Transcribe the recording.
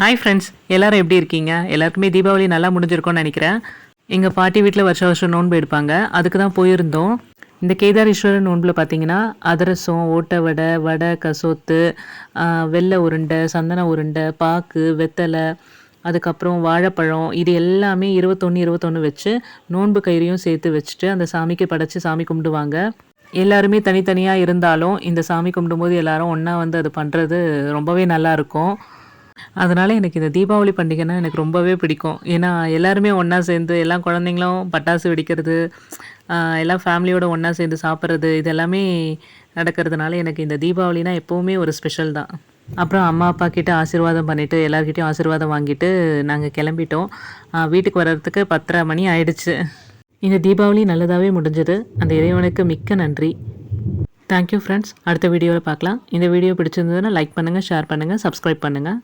Hi friends எல்லாரும் எப்படி இருக்கீங்க? எல்லாருக்குமே தீபாவளி நல்லா முடிஞ்சிருக்கும்னு நினைக்கிறேன். எங்கள் பாட்டி வீட்டில் வருஷ வருஷம் நோன்பு எடுப்பாங்க. அதுக்கு தான் போயிருந்தோம். இந்த கேதாரீஸ்வரர் நோன்பில் பார்த்தீங்கன்னா அதிரசம் ஓட்டை வடை வடை கசோத்து வெள்ளை உருண்டை சந்தன உருண்டை பாக்கு வெத்தலை அதுக்கப்புறம் வாழைப்பழம் இது எல்லாமே இருபத்தொன்று இருபத்தொன்று வச்சு நோன்பு கயிறையும் சேர்த்து வச்சுட்டு அந்த சாமிக்கு படைச்சி சாமி கும்பிடுவாங்க. எல்லாருமே தனித்தனியாக இருந்தாலும் இந்த சாமி கும்பிடும்போது எல்லாரும் ஒன்றா வந்து அது பண்ணுறது ரொம்பவே நல்லா இருக்கும். அதனால் எனக்கு இந்த தீபாவளி பண்டிகைனா எனக்கு ரொம்பவே பிடிக்கும். ஏன்னா எல்லாருமே ஒன்றா சேர்ந்து எல்லா குழந்தைங்களும் பட்டாசு வெடிக்கிறது எல்லாம் ஃபேமிலியோட ஒன்றா சேர்ந்து சாப்பிட்றது இது எல்லாமே நடக்கிறதுனால எனக்கு இந்த தீபாவளினா எப்போவுமே ஒரு ஸ்பெஷல் தான். அப்புறம் அம்மா அப்பா கிட்ட ஆசீர்வாதம் பண்ணிவிட்டு எல்லாருக்கிட்டையும் ஆசீர்வாதம் வாங்கிட்டு நாங்கள் கிளம்பிட்டோம். வீட்டுக்கு வர்றதுக்கு பத்தரை மணி ஆயிடுச்சு. இந்த தீபாவளி நல்லதாகவே முடிஞ்சது. அந்த இறைவனுக்கு மிக்க நன்றி. தேங்க்யூ ஃப்ரெண்ட்ஸ் அடுத்த வீடியோவில் பார்க்கலாம். இந்த வீடியோ பிடிச்சிருந்ததுன்னா லைக் பண்ணுங்கள் ஷேர் பண்ணுங்கள் சப்ஸ்கிரைப் பண்ணுங்கள்